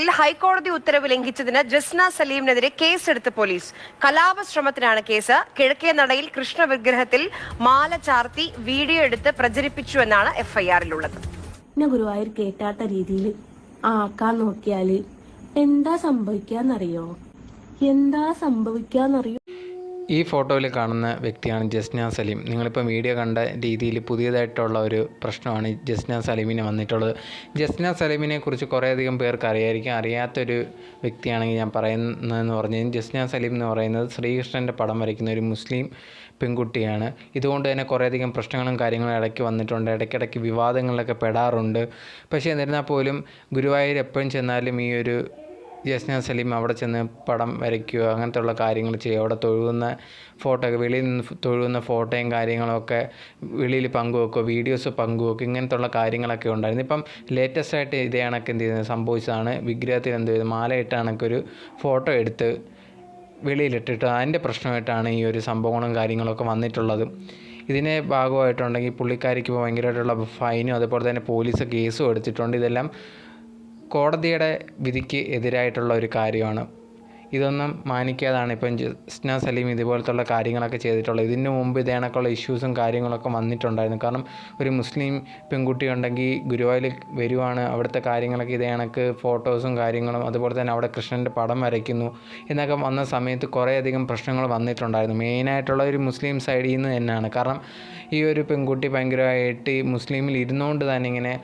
ഹൈക്കോടതി ഉത്തരവ് ലംഘിച്ചതിന് ജസ്ന സലീമിനെതിരെ കേസെടുത്ത് പോലീസ്. കലാപശ്രമത്തിനാണ് കേസ്. കിഴക്കേ നടയിൽ കൃഷ്ണ വിഗ്രഹത്തിൽ മാല ചാർത്തി വീഡിയോ എടുത്ത് പ്രചരിപ്പിച്ചു എന്നാണ് എഫ്ഐആറിലുള്ളത്. പിന്നെ ഗുരുവായൂർ കേട്ടാത്ത രീതിയിൽ ആക്കാൻ നോക്കിയാൽ എന്താ സംഭവിക്കാന്നറിയോ? എന്താ സംഭവിക്കാന്നറിയോ? ഈ ഫോട്ടോയിൽ കാണുന്ന വ്യക്തിയാണ് ജസ്ന സലീം. നിങ്ങളിപ്പോൾ വീഡിയോ കണ്ട രീതിയിൽ പുതിയതായിട്ടുള്ള ഒരു പ്രശ്നമാണ് ജസ്ന സലീമിന് വന്നിട്ടുള്ളത്. ജസ്ന സലീമിനെ കുറിച്ച് കുറേയധികം പേർക്ക് അറിയായിരിക്കും. അറിയാത്തൊരു വ്യക്തിയാണെങ്കിൽ ഞാൻ പറയുന്നതെന്ന് പറഞ്ഞു ജസ്ന സലീം എന്ന് പറയുന്നത് ശ്രീകൃഷ്ണന്റെ പടം വരയ്ക്കുന്ന ഒരു മുസ്ലിം പെൺകുട്ടിയാണ്. ഇതുകൊണ്ട് തന്നെ കുറേയധികം പ്രശ്നങ്ങളും കാര്യങ്ങളും ഇടയ്ക്ക് വന്നിട്ടുണ്ട്. ഇടയ്ക്കിടയ്ക്ക് വിവാദങ്ങളിലൊക്കെ പെടാറുണ്ട്. പക്ഷേ എന്നിരുന്നാൽ പോലും ഗുരുവായൂർ എപ്പോഴും ചെന്നാലും ഈ ഒരു ജസ്ന സലീം അവിടെ ചെന്ന് പടം വരയ്ക്കുക അങ്ങനത്തെ ഉള്ള കാര്യങ്ങൾ ചെയ്യുക. അവിടെ തൊഴുകുന്ന ഫോട്ടോ വെളിയിൽ നിന്ന് തൊഴുകുന്ന ഫോട്ടോയും കാര്യങ്ങളൊക്കെ വെളിയിൽ പങ്കുവെക്കുക വീഡിയോസ് പങ്കുവെക്കുക ഇങ്ങനത്തെ ഉള്ള കാര്യങ്ങളൊക്കെ ഉണ്ടായിരുന്നു. ഇപ്പം ലേറ്റസ്റ്റ് ആയിട്ട് ഇതേ കണക്ക് എന്ത് ചെയ്യുന്നത്? സംഭവിച്ചതാണ് വിഗ്രഹത്തിൽ എന്ത് ചെയ്തു? മാലയിട്ട കണക്കൊരു ഫോട്ടോ എടുത്ത് വെളിയിലിട്ടിട്ട് അതിന്റെ പ്രശ്നമായിട്ടാണ് ഈ ഒരു സംഭവങ്ങളും കാര്യങ്ങളൊക്കെ വന്നിട്ടുള്ളത്. ഇതിനെ ഭാഗമായിട്ടുണ്ടെങ്കിൽ പുള്ളിക്കാരിക്ക് ഭയങ്കരമായിട്ടുള്ള ഫൈനും അതുപോലെ തന്നെ പോലീസ് കേസും എടുത്തിട്ടുണ്ട്. ഇതെല്ലാം കോടതിയുടെ വിധിക്ക് എതിരായിട്ടുള്ള ഒരു കാര്യമാണ്. ഇതൊന്നും മാനിക്കാതാണ് ഇപ്പം ജസ്ന സലീം ഇതുപോലത്തുള്ള കാര്യങ്ങളൊക്കെ ചെയ്തിട്ടുള്ളത്. ഇതിന് മുമ്പ് ഇതേണക്കുള്ള ഇഷ്യൂസും കാര്യങ്ങളൊക്കെ വന്നിട്ടുണ്ടായിരുന്നു. കാരണം ഒരു മുസ്ലിം പെൺകുട്ടി ഉണ്ടെങ്കിൽ ഗുരുവായൂർ വരുവാണ്. അവിടുത്തെ കാര്യങ്ങളൊക്കെ ഇതേ ഫോട്ടോസും കാര്യങ്ങളും അതുപോലെ തന്നെ അവിടെ കൃഷ്ണന്റെ പടം വരയ്ക്കുന്നു എന്നൊക്കെ വന്ന സമയത്ത് കുറേയധികം പ്രശ്നങ്ങൾ വന്നിട്ടുണ്ടായിരുന്നു. മെയിനായിട്ടുള്ള ഒരു മുസ്ലിം സൈഡിൽ നിന്ന് തന്നെയാണ്. കാരണം ഈ ഒരു പെൺകുട്ടി ഭയങ്കരമായിട്ട് മുസ്ലിമിൽ ഇരുന്നുകൊണ്ട് തന്നെ ഇങ്ങനെ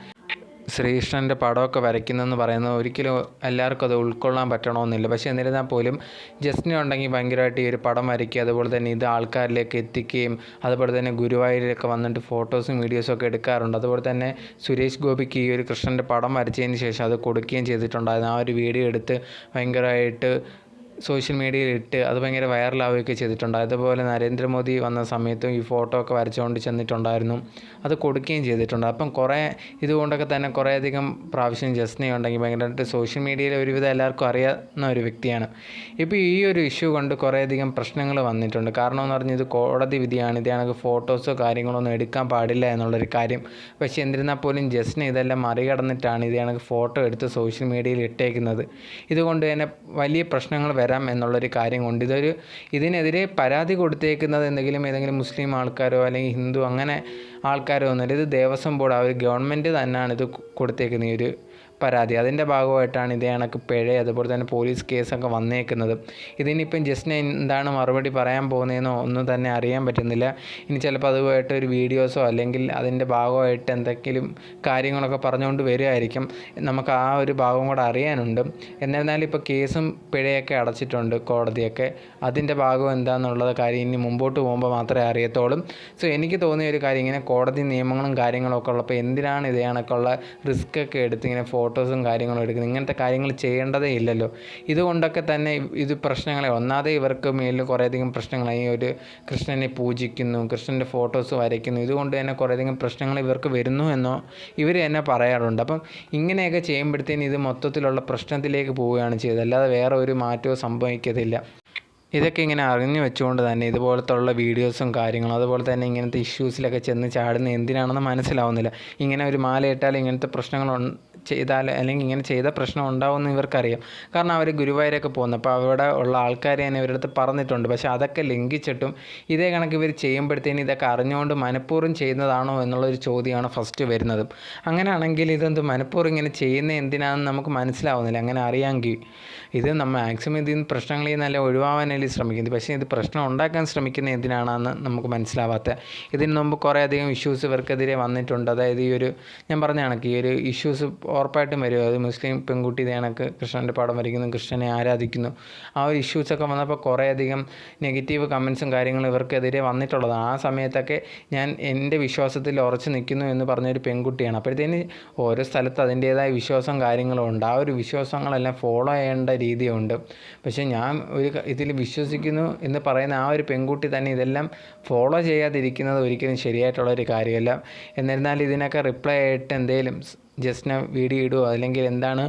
ശ്രീകൃഷ്ണന്റെ പടമൊക്കെ വരയ്ക്കുന്നതെന്ന് പറയുന്നത് ഒരിക്കലും എല്ലാവർക്കും അത് ഉൾക്കൊള്ളാൻ പറ്റണമെന്നില്ല. പക്ഷേ എന്നിരുന്നാൽ പോലും ജസ്റ്റിന് ഉണ്ടെങ്കിൽ ഭയങ്കരമായിട്ട് ഈ ഒരു പടം വരയ്ക്കുക അതുപോലെ തന്നെ ഇത് ആൾക്കാരിലേക്ക് എത്തിക്കുകയും അതുപോലെ തന്നെ ഗുരുവായൂരിലൊക്കെ വന്നിട്ട് ഫോട്ടോസും വീഡിയോസും ഒക്കെ എടുക്കാറുണ്ട്. അതുപോലെ തന്നെ സുരേഷ് ഗോപിക്ക് ഈ ഒരു കൃഷ്ണന്റെ പടം വരച്ചതിന് ശേഷം അത് കൊടുക്കുകയും ചെയ്തിട്ടുണ്ടായിരുന്നു. ആ ഒരു വീഡിയോ എടുത്ത് ഭയങ്കരമായിട്ട് സോഷ്യൽ മീഡിയയിൽ ഇട്ട് അത് ഭയങ്കര വൈറലാവുകയൊക്കെ ചെയ്തിട്ടുണ്ട്. അതുപോലെ നരേന്ദ്രമോദി വന്ന സമയത്തും ഈ ഫോട്ടോ ഒക്കെ വരച്ചുകൊണ്ട് ചെന്നിട്ടുണ്ടായിരുന്നു. അത് കൊടുക്കുകയും ചെയ്തിട്ടുണ്ട്. അപ്പം കുറേ ഇതുകൊണ്ടൊക്കെ തന്നെ കുറേയധികം പ്രാവശ്യം ജസ്നെ ഉണ്ടെങ്കിൽ ഭയങ്കരമായിട്ട് സോഷ്യൽ മീഡിയയിൽ ഒരുവിധം എല്ലാവർക്കും അറിയാവുന്ന ഒരു വ്യക്തിയാണ്. ഇപ്പോൾ ഈ ഒരു ഇഷ്യൂ കൊണ്ട് കുറേയധികം പ്രശ്നങ്ങൾ വന്നിട്ടുണ്ട്. കാരണം എന്ന് പറഞ്ഞാൽ ഇത് കോടതി വിധിയാണ്. ഇതാണെങ്കിൽ ഫോട്ടോസോ കാര്യങ്ങളോ ഒന്നും എടുക്കാൻ പാടില്ല എന്നുള്ളൊരു കാര്യം. പക്ഷേ എന്നിരുന്നാൽ പോലും ജസ്റ്റിന് ഇതെല്ലാം മറികടന്നിട്ടാണ് ഇതാണെങ്കിൽ ഫോട്ടോ എടുത്ത് സോഷ്യൽ മീഡിയയിൽ ഇട്ടേക്കുന്നത്. ഇതുകൊണ്ട് തന്നെ വലിയ പ്രശ്നങ്ങൾ വരാം എന്നുള്ളൊരു കാര്യം കൊണ്ട് ഇതൊരു ഇതിനെതിരെ പരാതി കൊടുത്തേക്കുന്നത് എന്തെങ്കിലും ഏതെങ്കിലും മുസ്ലിം ആൾക്കാരോ അല്ലെങ്കിൽ ഹിന്ദു അങ്ങനെ ആൾക്കാരോ ഒന്നുമില്ല. ഇത് ദേവസ്വം ബോർഡ് ആ ഒരു ഗവൺമെന്റ് തന്നെയാണ് ഇത് കൊടുത്തേക്കുന്നത് ഈ ഒരു പരാതി. അതിന്റെ ഭാഗമായിട്ടാണ് ഇതേ കണക്ക് പിഴ അതുപോലെ തന്നെ പോലീസ് കേസൊക്കെ വന്നേക്കുന്നത്. ഇതിനിപ്പം ജസ്റ്റിന് എന്താണ് മറുപടി പറയാൻ പോകുന്നതെന്നോ ഒന്നും തന്നെ അറിയാൻ പറ്റുന്നില്ല. ഇനി ചിലപ്പോൾ അതുമായിട്ട് ഒരു വീഡിയോസോ അല്ലെങ്കിൽ അതിന്റെ ഭാഗമായിട്ട് എന്തെങ്കിലും കാര്യങ്ങളൊക്കെ പറഞ്ഞുകൊണ്ട് വരുമായിരിക്കും നമുക്ക് ആ ഒരു ഭാഗം കൂടെ അറിയാനുണ്ട്. എന്നിരുന്നാലും ഇപ്പോൾ കേസും പിഴയൊക്കെ അടച്ചിട്ടുണ്ട് കോടതിയൊക്കെ. അതിന്റെ ഭാഗം എന്താണെന്നുള്ളത് കാര്യം ഇനി മുമ്പോട്ട് പോകുമ്പോൾ മാത്രമേ അറിയത്തുള്ളൂ. സോ എനിക്ക് തോന്നിയ ഒരു കാര്യം ഇങ്ങനെ കോടതി നിയമങ്ങളും കാര്യങ്ങളൊക്കെ ഉള്ളപ്പോൾ എന്തിനാണ് ഇതേ കണക്കുള്ള റിസ്ക് ഒക്കെ എടുത്ത് ഇങ്ങനെ ഫോട്ടോസും കാര്യങ്ങളും എടുക്കുന്നത്. ഇങ്ങനത്തെ കാര്യങ്ങൾ ചെയ്യേണ്ടതേ ഇല്ലല്ലോ. ഇതുകൊണ്ടൊക്കെ തന്നെ ഇത് പ്രശ്നങ്ങളെ ഒന്നാതെ ഇവർക്ക് മേലിൽ കുറേയധികം പ്രശ്നങ്ങളായി ഒരു കൃഷ്ണനെ പൂജിക്കുന്നു കൃഷ്ണന്റെ ഫോട്ടോസ് വരയ്ക്കുന്നു ഇതുകൊണ്ട് തന്നെ കുറേയധികം പ്രശ്നങ്ങൾ ഇവർക്ക് വരുന്നു എന്നോ ഇവർ തന്നെ പറയാറുണ്ട്. അപ്പം ഇങ്ങനെയൊക്കെ ചെയ്യുമ്പോഴത്തേന് ഇത് മൊത്തത്തിലുള്ള പ്രശ്നത്തിലേക്ക് പോവുകയാണ് ചെയ്തത്. അല്ലാതെ വേറെ ഒരു മാറ്റവും സംഭവിക്കത്തില്ല. ഇതൊക്കെ ഇങ്ങനെ അറിഞ്ഞു വെച്ചുകൊണ്ട് തന്നെ ഇതുപോലത്തുള്ള വീഡിയോസും കാര്യങ്ങളും അതുപോലെ തന്നെ ഇങ്ങനത്തെ ഇഷ്യൂസിലൊക്കെ ചെന്ന് ചാടുന്ന എന്തിനാണെന്ന് മനസ്സിലാവുന്നില്ല. ഇങ്ങനെ ഒരു മാല ഇട്ടാൽ ഇങ്ങനത്തെ പ്രശ്നങ്ങൾ ഉൺ- ചെയ്താൽ അല്ലെങ്കിൽ ഇങ്ങനെ ചെയ്ത പ്രശ്നം ഉണ്ടാവുമെന്ന് ഇവർക്കറിയാം. കാരണം അവർ ഗുരുവായൂരൊക്കെ പോകുന്നു. അപ്പോൾ അവിടെ ഉള്ള ആൾക്കാർ തന്നെ ഇവരടുത്ത് പറഞ്ഞിട്ടുണ്ട്. പക്ഷേ അതൊക്കെ ലംഘിച്ചിട്ടും ഇതേ കണക്ക് ഇവർ ചെയ്യുമ്പോഴത്തേന് ഇതൊക്കെ അറിഞ്ഞുകൊണ്ട് മനഃപൂർവം ചെയ്യുന്നതാണോ എന്നുള്ളൊരു ചോദ്യമാണ് ഫസ്റ്റ് വരുന്നത്. അങ്ങനെയാണെങ്കിൽ ഇതെന്ത് മനഃപൂർവം ഇങ്ങനെ ചെയ്യുന്ന എന്തിനാണെന്ന് നമുക്ക് മനസ്സിലാവുന്നില്ല. അങ്ങനെ അറിയാമെങ്കിൽ ഇത് നമ്മൾ മാക്സിമം ഇതിൽ നിന്ന് പ്രശ്നങ്ങളിൽ നിന്നല്ല ഒഴിവാകാനല്ലേ ശ്രമിക്കുന്നത്. പക്ഷേ ഇത് പ്രശ്നം ഉണ്ടാക്കാൻ ശ്രമിക്കുന്ന എന്തിനാണെന്ന് നമുക്ക് മനസ്സിലാവാത്ത. ഇതിന് മുമ്പ് കുറേ അധികം ഇഷ്യൂസ് ഇവർക്കെതിരെ വന്നിട്ടുണ്ട്. അതായത് ഈ ഒരു ഞാൻ പറഞ്ഞ കണക്ക് ഈ ഒരു ഇഷ്യൂസ് ഉറപ്പായിട്ടും വരും. അത് മുസ്ലിം പെൺകുട്ടി കണക്ക് കൃഷ്ണന്റെ പടം വരയ്ക്കുന്നു കൃഷ്ണനെ ആരാധിക്കുന്നു. ആ ഒരു ഇഷ്യൂസൊക്കെ വന്നപ്പോൾ കുറേയധികം നെഗറ്റീവ് കമൻസും കാര്യങ്ങളും ഇവർക്കെതിരെ വന്നിട്ടുള്ളതാണ്. ആ സമയത്തൊക്കെ ഞാൻ എന്റെ വിശ്വാസത്തിൽ ഉറച്ചു നിൽക്കുന്നു എന്ന് പറഞ്ഞൊരു പെൺകുട്ടിയാണ്. അപ്പോഴത്തേന് ഓരോ സ്ഥലത്ത് അതിന്റേതായ വിശ്വാസം കാര്യങ്ങളും ഉണ്ട്. ആ ഒരു വിശ്വാസങ്ങളെല്ലാം ഫോളോ ചെയ്യേണ്ട രീതിയുണ്ട്. പക്ഷേ ഞാൻ ഒരു ഇതിൽ വിശ്വസിക്കുന്നു എന്ന് പറയുന്ന ആ ഒരു പെൺകുട്ടി തന്നെ ഇതെല്ലാം ഫോളോ ചെയ്യാതിരിക്കുന്നത് ഒരിക്കലും ശരിയായിട്ടുള്ള ഒരു കാര്യമല്ല. എന്നിരുന്നാൽ ഇതിനൊക്കെ റിപ്ലൈ ആയിട്ട് എന്തെങ്കിലും ജസ്റ്റിനെ വീഡിയോ ഇടുമോ അല്ലെങ്കിൽ എന്താണ്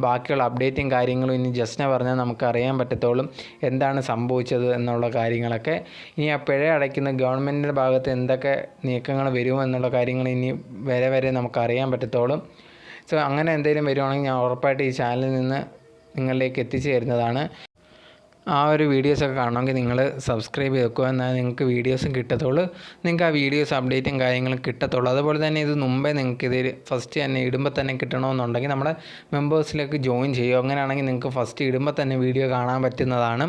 ബാക്കിയുള്ള അപ്ഡേറ്റും കാര്യങ്ങളും ഇനി ജസ്ന പറഞ്ഞാൽ നമുക്ക് അറിയാൻ പറ്റത്തോളും എന്താണ് സംഭവിച്ചത് എന്നുള്ള കാര്യങ്ങളൊക്കെ. ഇനി ആ പിഴ അടയ്ക്കുന്ന ഗവൺമെന്റിന്റെ ഭാഗത്ത് എന്തൊക്കെ നീക്കങ്ങൾ വരുമോ എന്നുള്ള കാര്യങ്ങൾ ഇനി വരെ വരെ നമുക്ക് അറിയാൻ പറ്റത്തോളും സോ അങ്ങനെ എന്തെങ്കിലും വരുവാണെങ്കിൽ ഞാൻ ഉറപ്പായിട്ട് ഈ ചാനലിൽ നിന്ന് നിങ്ങളിലേക്ക് എത്തിച്ചു തരുന്നതാണ് ആ ഒരു വീഡിയോസൊക്കെ കാണണമെങ്കിൽ നിങ്ങൾ സബ്സ്ക്രൈബ് ചെയ്ത് വെക്കുക എന്നാൽ നിങ്ങൾക്ക് വീഡിയോസും കിട്ടത്തുള്ളൂ. നിങ്ങൾക്ക് ആ വീഡിയോസ് അപ്ഡേറ്റും കാര്യങ്ങളും കിട്ടത്തുള്ളൂ. അതുപോലെ തന്നെ ഇത് മുമ്പേ നിങ്ങൾക്ക് ഇത് ഫസ്റ്റ് തന്നെ ഇടുമ്പോൾ തന്നെ കിട്ടണമെന്നുണ്ടെങ്കിൽ നമ്മുടെ മെമ്പേഴ്സിലേക്ക് ജോയിൻ ചെയ്യുക. അങ്ങനെയാണെങ്കിൽ നിങ്ങൾക്ക് ഫസ്റ്റ് ഇടുമ്പോൾ തന്നെ വീഡിയോ കാണാൻ പറ്റുന്നതാണ്.